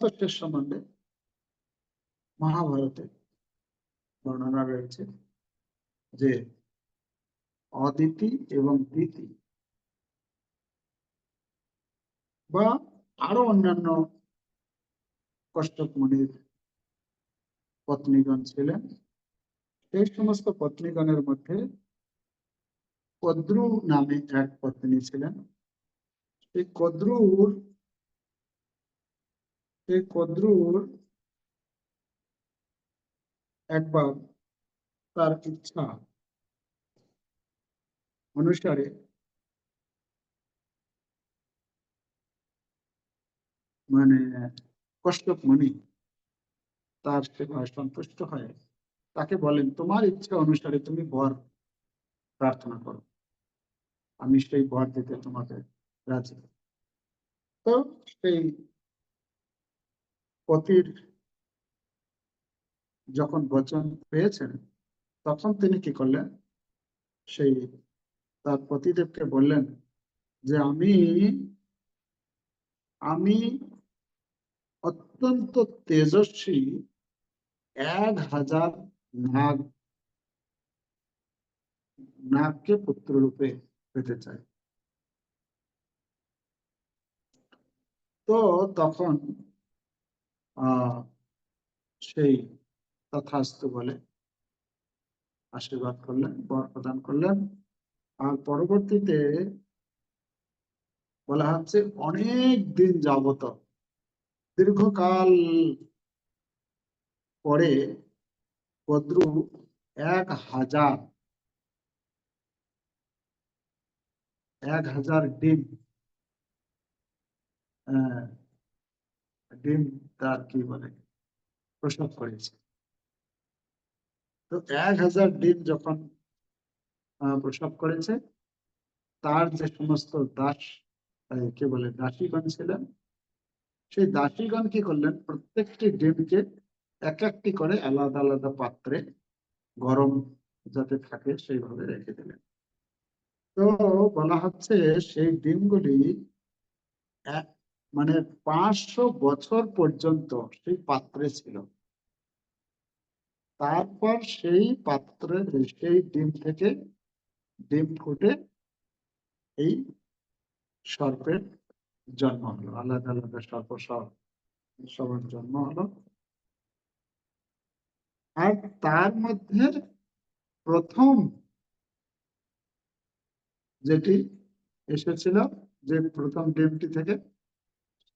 শেষ সম্বন্ধে মহাভারতে বর্ণনা রয়েছে যে অদিতি এবং দিতি বা আরও অন্যান্য কষ্টক মুনির পত্নীগণ ছিলেন। সেই সমস্ত পত্নীগণের মধ্যে কদ্রু নামে এক পত্নী ছিলেন। সেই কদ্রুর সেই কদ্রুর একবার তার ইচ্ছা অনুসারে মানে কষ্টক মণি তার সেবায় সন্তুষ্ট হয়ে। তাকে বলেন, তোমার ইচ্ছা অনুসারে তুমি বর প্রার্থনা করো। আমি সেই বর দিতে তোমাকে রাজি। তো সেই পতির যখন বচন পেয়েছেন, তখন তিনি কি করলেন? সেই তার পতিদেবকে বললেন যে, আমি আমি অত্যন্ত তেজস্বী এক হাজার নাগ, নাগকে পুত্র রূপে পেতে চাই। তো তখন সেই তথাস্তু বলে আশীর্বাদ করলেন, বর প্রদান করলেন। আর পরবর্তীতে বলা হচ্ছে অনেক দিন যাবত, দীর্ঘকাল পরে কদ্রু এক হাজার এক হাজার ডিম ডিম তার কি বলে? প্রসব করেছে। তো এক হাজার ডিম যখন প্রসব করেছে, তার যে সমস্ত দাস কে বলে, দাসীগণ ছিলেন, সেই দাসীগণ কি করলেন? প্রত্যেকটি ডিমকে এক একটি করে আলাদা আলাদা পাত্রে গরম যাতে থাকে সেইভাবে রেখে দিলেন। তো বলা হচ্ছে সেই ডিমগুলি এক মানে পাঁচশো বছর পর্যন্ত সেই পাত্রে ছিল। তারপর সেই পাত্রে সেই ডিম থেকে ডিম ফুটে এই সর্পের জন্ম হলো। আলাদা আলাদা সর্প সব সবার জন্ম হলো। আর তার মধ্যে প্রথম যেটি এসেছিল যে প্রথম ডিমটি থেকে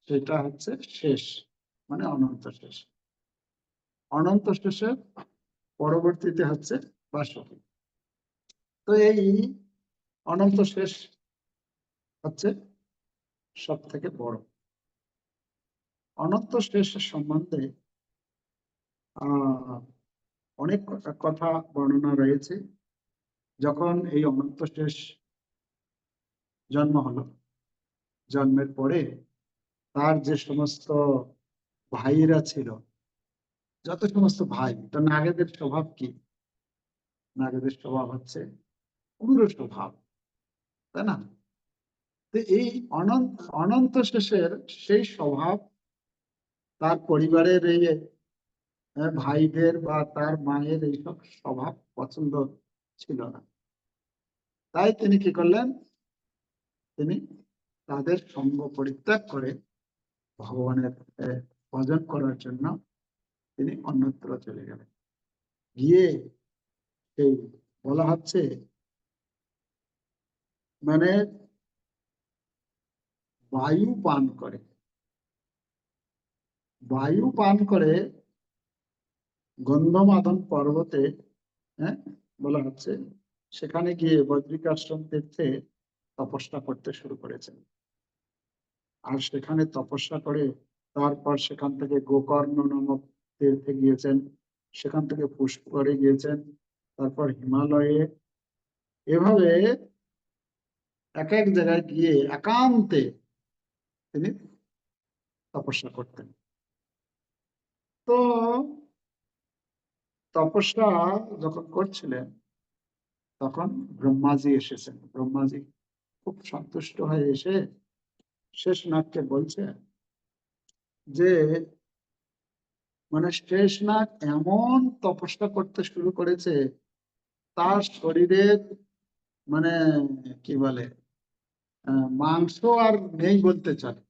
সেটা হচ্ছে শেষ মানে অনন্ত শেষ। অনন্ত শেষের পরবর্তীতে হচ্ছে বাসকি তো এই অনন্ত শেষ হচ্ছে সব থেকে বড়। অনন্ত শেষ সম্বন্ধে অনেক কথা বর্ণনা রয়েছে। যখন এই অনন্ত শেষ জন্ম হলো, জন্মের পরে তার যে সমস্ত ভাইরা ছিল, যত সমস্ত ভাই, তো নাগেদের স্বভাব কি? নাগেদের স্বভাব হচ্ছে উগ্র স্বভাব, তাই না? তো এই অনন্ত অনন্ত শেষের সেই স্বভাব তার পরিবারের এই ভাইদের বা তার মায়ের এইসব স্বভাব পছন্দ ছিল না। তাই তিনি কি করলেন? তিনি তাদের সঙ্গ পরিত্যাগ করে ভগবানের ভজন করার জন্য তিনি অন্যত্র চলে গেলেন। গিয়ে সেই বলা হচ্ছে মানে বায়ু পান করে। বায়ু পান করে গন্ধমাদন পর্বতে হ্যাঁ বলা হচ্ছে, সেখানে গিয়ে বদ্রিকাশ্রম তীর্থে তপস্যা করতে শুরু করেছেন। আর সেখানে তপস্যা করে তারপর সেখান থেকে গোকর্ণ নামক তীর্থে গিয়েছেন। সেখান থেকে পুষ্করে গিয়েছেন, তারপর হিমালয়ে। এভাবে এক এক জায়গায় গিয়ে একান্তে তিনি তপস্যা করতেন। তো তপস্যা যখন করছিলেন, তখন ব্রহ্মাজি এসেছেন। ব্রহ্মাজি খুব সন্তুষ্ট হয়ে এসে শেষ নাগকে বলছে যে মানে শেষনাগ এমন তপস্যা করতে শুরু করেছে, তার শরীরের মানে কি বলে মাংস আর নেই বলতে চলে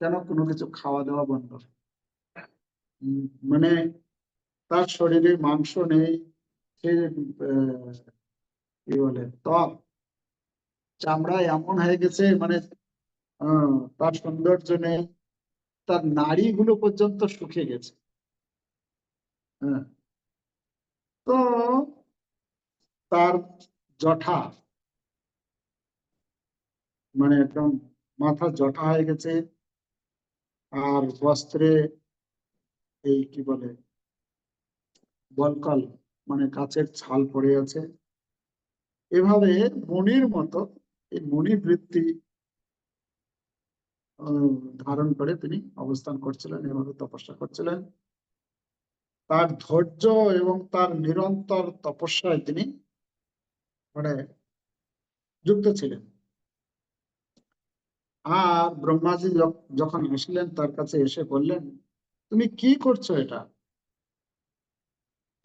কেন কোনো কিছু খাওয়া দাওয়া বন্ধ? মানে তার শরীরে মাংস নেই, সে কি বলে, ত্বক চামড়া এমন হয়ে গেছে মানে তার সৌন্দর্য নেই, তার নাড়িগুলো পর্যন্ত শুকিয়ে গেছে। হ্যাঁ। তো তার জঠা মানে একদম মাথা জঠা হয়ে গেছে, আর বস্ত্রে এই কি বলে, বলকল মানে কাচের ছাল পড়ে আছে। এভাবে মনির মতো এই মনি বৃত্তি ধারণ করে তিনি অবস্থান করছিলেন, এভাবে তপস্যা করছিলেন। তার ধৈর্য এবং তার নিরন্তর তপস্যায় তিনি মানে যুক্ত ছিলেন। আর ব্রহ্মাজি যখন আসলেন, তার কাছে এসে বললেন, তুমি কি করছ এটা?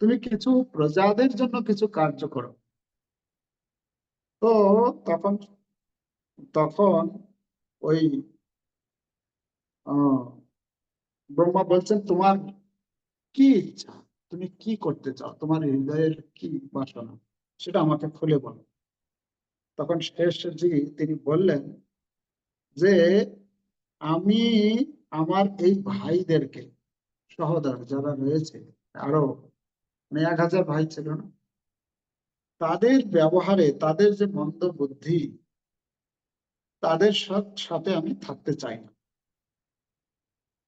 তুমি কিছু প্রজাদের জন্য কিছু কার্য করো। তো তখন তখন ওই ব্রহ্মা বলছেন, তোমার কি ইচ্ছা? তুমি কি করতে চাও? তোমার হৃদয়ের কি বাসনা? সেটা আমাকে খুলে বলো। তখন শেষজি তিনি বললেন যে, আমি আমার এই ভাইদেরকে, সহদার যারা রয়েছে, আরও মানে এক হাজার ভাই ছিল না, তাদের ব্যবহারে, তাদের যে মন্দ বুদ্ধি তাদের সাথে আমি থাকতে চাই না।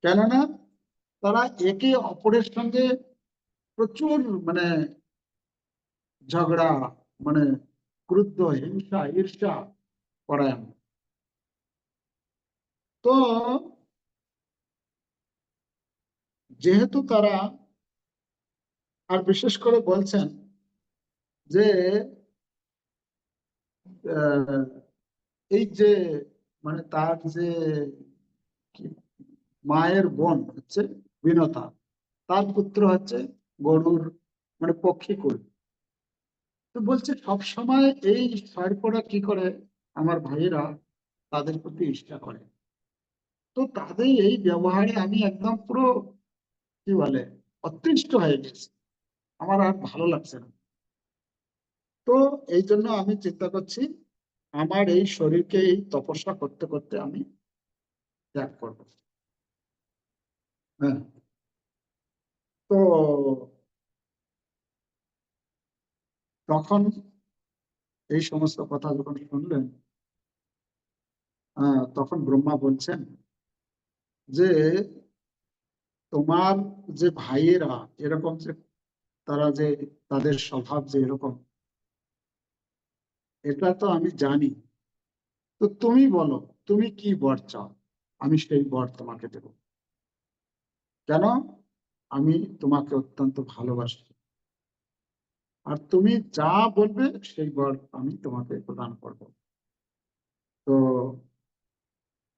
কেননা তারা একে অপরের সঙ্গে প্রচুর মানে ঝগড়া মানে ক্রুদ্ধ, হিংসা, ঈর্ষা পরায়ণ তো যেহেতু তারা আর বিশেষ করে বলছেন যে এই যে মানে তার যে মায়ের বোন হচ্ছে বিনতা, তার পুত্র হচ্ছে গরুর মানে পক্ষীকুল তো বলছে, সব সময় এই সর্পরা কি করে? আমার ভাইয়েরা তাদের প্রতি ইচ্ছা করে। তো তাদের এই ব্যবহারে আমি একদম পুরো, কি বলে অতিষ্ঠ হয়ে গেছি। আমার আর ভালো লাগছে না। তো এই জন্য আমি চিন্তা করছি আমার এই শরীরকে এই তপস্যা করতে করতে আমি ত্যাগ করব। হ্যাঁ। তো তখন এই সমস্ত কথা যখন শুনলেন তখন ব্রহ্মা বলছেন যে, তোমার যে ভাইয়েরা এরকম যে তারা যে তাদের স্বভাব যে এরকম এটা তো আমি জানি। তো তুমি বলো, তুমি কি বর চাও? আমি সেই বর তোমাকে দেব। কেন? আমি তোমাকে অত্যন্ত ভালোবাসি। আর তুমি যা বলবে, সেই বর আমি তোমাকে প্রদান করব। তো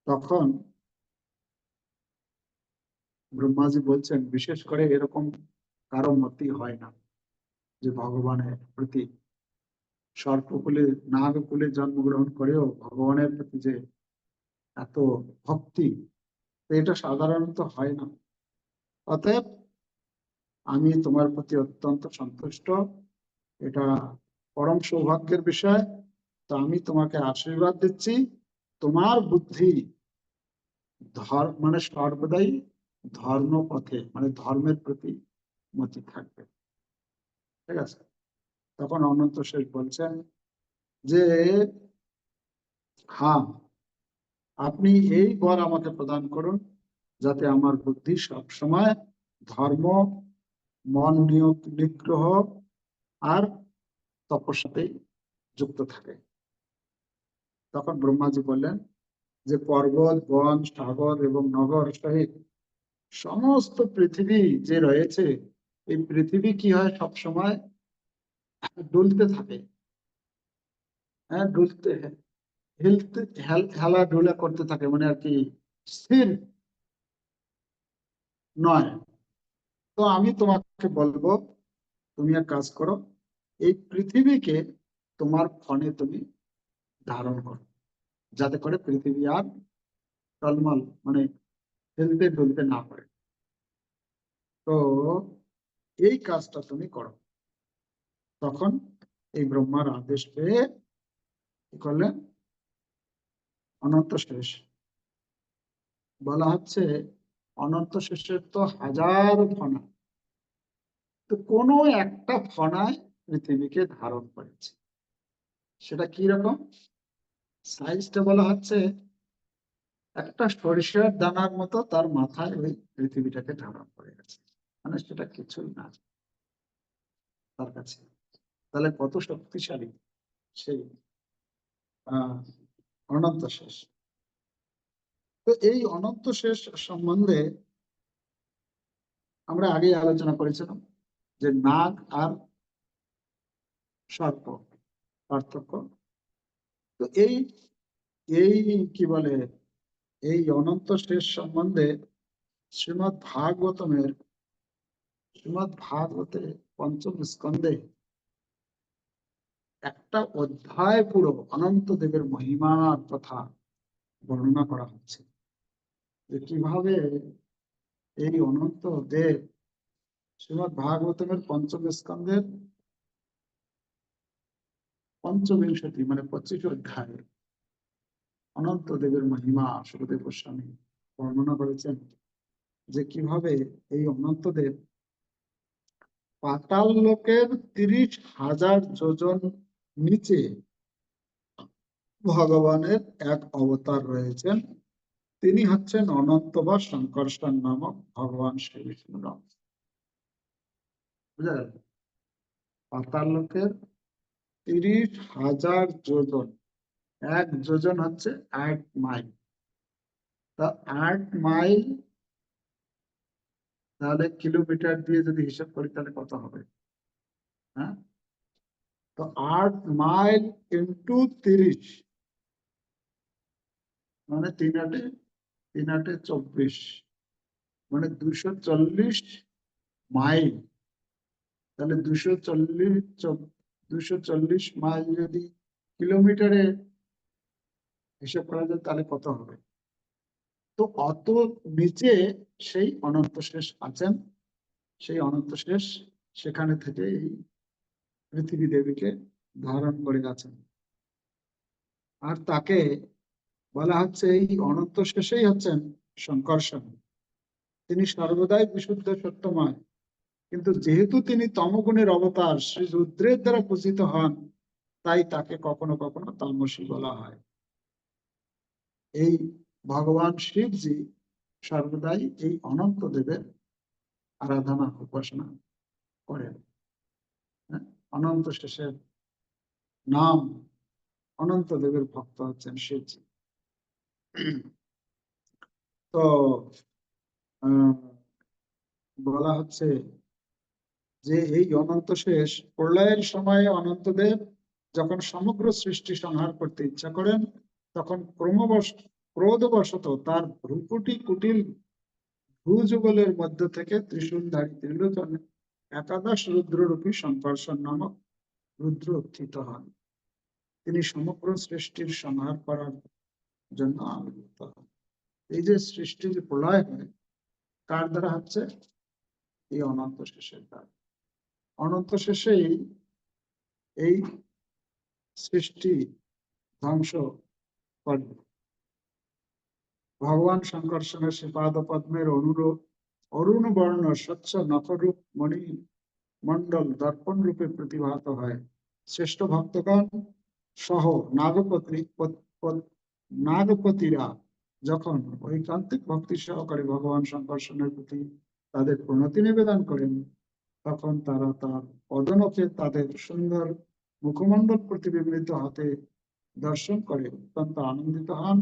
তখন ব্রহ্মাজি বলছেন, বিশেষ করে এরকম কারও মতি হয় না যে ভগবানের প্রতি সর্পকুলে, নাগকুলে জন্মগ্রহণ করেও ভগবানের প্রতি যে এত ভক্তি, এটা সাধারণত হয় না। অতএব আমি তোমার প্রতি অত্যন্ত সন্তুষ্ট। এটা পরম সৌভাগ্যের বিষয়। তো আমি তোমাকে আশীর্বাদ দিচ্ছি। তোমার বুদ্ধি ধর্ম মানে সর্বদাই ধর্ম পথে মানে ধর্মের প্রতি মতি থাকবে। ঠিক আছে? তখন অনন্ত শেষ বলছেন যে হ্যাঁ আপনি এই বর আমাকে প্রদান করুন যাতে আমার বুদ্ধি সব সময় ধর্ম, মন নিয়োগ নিগ্রহ আর তপস্যাতেই যুক্ত থাকে। তখন ব্রহ্মাজি বললেন যে, পর্বত, বন, সাগর এবং নগর সহিত সমস্ত পৃথিবী যে রয়েছে, এই পৃথিবী কি হয় সব সময় ডুলতে থাকে। হ্যাঁ ডুলতে হিলতে হেল- ডুলা করতে থাকে মানে আর কি স্থির নয়। তো আমি তোমাকে বলব, তুমি এক কাজ করো, এই পৃথিবীকে তোমার ফণে তুমি ধারণ করো। যাতে করে পৃথিবী আর টলমল মানে হেলতে ডুলতে না পারে। তো এই কাজটা তুমি করো। তখন এই ব্রহ্মার আদেশ পেয়ে কি করলেন? অনন্ত শেষ। বলা হচ্ছে অনন্ত শেষের তো হাজার ফনা তো কোনো একটা ফনায় পৃথিবীকে ধারণ করেছে। সেটা কি রকম? সাইজটা বলা হচ্ছে একটা সরিষার দানার মতো তার মাথায় ওই পৃথিবীটাকে ধারণ করে গেছে। মানে সেটা কিছুই না। তার কাছে। তাহলে কত শক্তিশালী? সেই অনন্ত শেষ। তো এই অনন্ত শেষ সম্বন্ধে আমরা আগে আলোচনা করেছিলাম যে নাগ আর সর্প পার্থক্য। তো এই এই কি বলে, এই অনন্ত শেষ সম্বন্ধে শ্রীমৎ ভাগবতমের শ্রীমৎ ভাগবতে পঞ্চম স্কন্ধে একটা অধ্যায় পুরো অনন্ত দেবের মহিমার কথা বর্ণনা করা হচ্ছে যে কীভাবে এই অনন্ত দেব শ্রীমৎ ভাগবতমের পঞ্চম স্কন্ধের পঞ্চবিংশতি মানে পঁচিশ অধ্যায়ে অনন্ত দেবের মহিমা সুখদেব গোস্বামী বর্ণনা করেছেন যে কীভাবে এই অনন্ত দেব পাতাল লোকের তিরিশ হাজার যোজন নিচে ভগবানের এক অবতার রয়েছেন। তিনি হচ্ছেন অনন্ত বা শঙ্কর্ষণ নামক ভগবান শ্রী বিষ্ণু রাম পাতাল লোকের তিরিশ হাজার যোজন। এক যোজন হচ্ছে আট মাইল। তা আট মাইল তাহলে কিলোমিটার দিয়ে যদি হিসাব করি তাহলে কত হবে? হ্যাঁ? তো আট মাইল ইন্টু তিরিশ। মানে তিন আটে তিন আটে চব্বিশ। মানে দুশো চল্লিশ মাইল। তাহলে দুশো চল্লিশ দুশো চল্লিশ মাইল যদি কিলোমিটারে হিসাব করা যায় তাহলে কত হবে? তো অত নিচে সেই অনন্ত শেষ আছেন। সেই অনন্ত শেষ সেখানে থেকে এই পৃথিবী দেবীকে ধারণ করে আছেন আর তাকে বলা হচ্ছে এই অনন্ত শেষেই হচ্ছেন শঙ্কর্ষণ তিনি সর্বদাই বিশুদ্ধ সত্যময়। কিন্তু যেহেতু তিনি তমগুণের অবতার শ্রী রুদ্রের দ্বারা পূজিত হন, তাই তাকে কখনো কখনো তামসী বলা হয়। এই ভগবান শিবজি সর্বদাই এই অনন্ত দেবের আরাধনা, উপাসনা করেন? অনন্ত শেষের নাম অনন্ত দেবের ভক্ত হচ্ছেন শিবজি। তো বলা হচ্ছে যে এই অনন্ত শেষ প্রলয়ের সময়ে অনন্তদেব যখন সমগ্র সৃষ্টি সংহার করতে ইচ্ছা করেন, তখন ক্রমবশ, ক্রোধবশত তার ভ্রুকুটি কুটিল ভূযুগলের মধ্য থেকে ত্রিশূলধারী ত্রিলোচনে একাদশ রুদ্ররূপী সংকর্ষণ নামক রুদ্র উত্থিত হন। তিনি সমগ্র সৃষ্টির সংহার করার জন্য আবির্ভূত হন। এই যে সৃষ্টি যে প্রলয় হয়, কার দ্বারা হচ্ছে? এই অনন্ত শেষের দ্বারা। অনন্ত শেষেই এই সৃষ্টি ধ্বংস করবে। ভগবান শঙ্কর্ষণের শ্রীপাদ পদ্মের অনুরূপ অরুণ বর্ণ স্বচ্ছ নখরূপ মণি মন্ডল দর্পণ রূপে প্রতিভাত হয়। শ্রেষ্ঠ ভক্তগণ সহ নাগপত্রী নাগপতিরা যখন ঐকান্তিক ভক্তি সহকারে ভগবান শঙ্কর্ষণের প্রতি তাদের প্রণতি নিবেদন করেন, তখন তারা তার পদনকে তাদের সুন্দর মুখমণ্ডল প্রতিবিম্বিত হাতে দর্শন করে, অত্যন্ত আনন্দিত হন।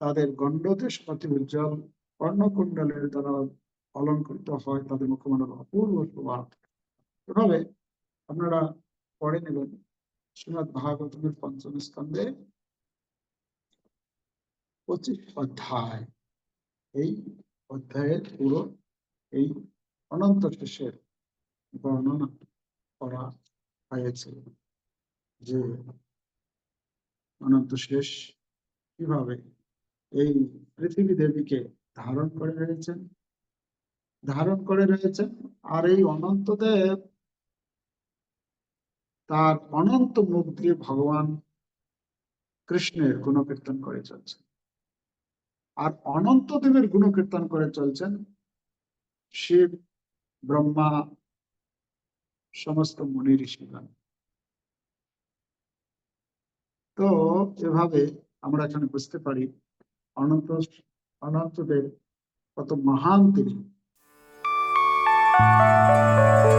তাদের গণ্ডদেশ অতি উজ্জ্বল কর্ণকুণ্ডলের দ্বারা অলঙ্কৃত হয় তাদের মুখমণ্ডল অপূর্ব শোভা এভাবে আপনারা পড়ে নেবেন শ্রীমদ ভাগবতের পঞ্চম স্কন্ধে পঁচিশ অধ্যায়। এই অধ্যায়ের পুরো এই অনন্ত শেষের বর্ণনা করা হয়েছে যে অনন্ত শেষ কীভাবে এই পৃথিবী দেবীকে ধারণ করে রয়েছেন ধারণ করে রয়েছে। আর এই অনন্তদেব তার অনন্ত মুখ দিয়ে ভগবান কৃষ্ণের গুণকীর্তন করে চলছেন। আর অনন্ত দেবের গুণকীর্তন করে চলছেন শিব, ব্রহ্মা, সমস্ত মুনি ঋষিগণ। তো এভাবে আমরা এখানে বুঝতে পারি অনন্ত, অনন্তদেব কত মহান তিনি। Música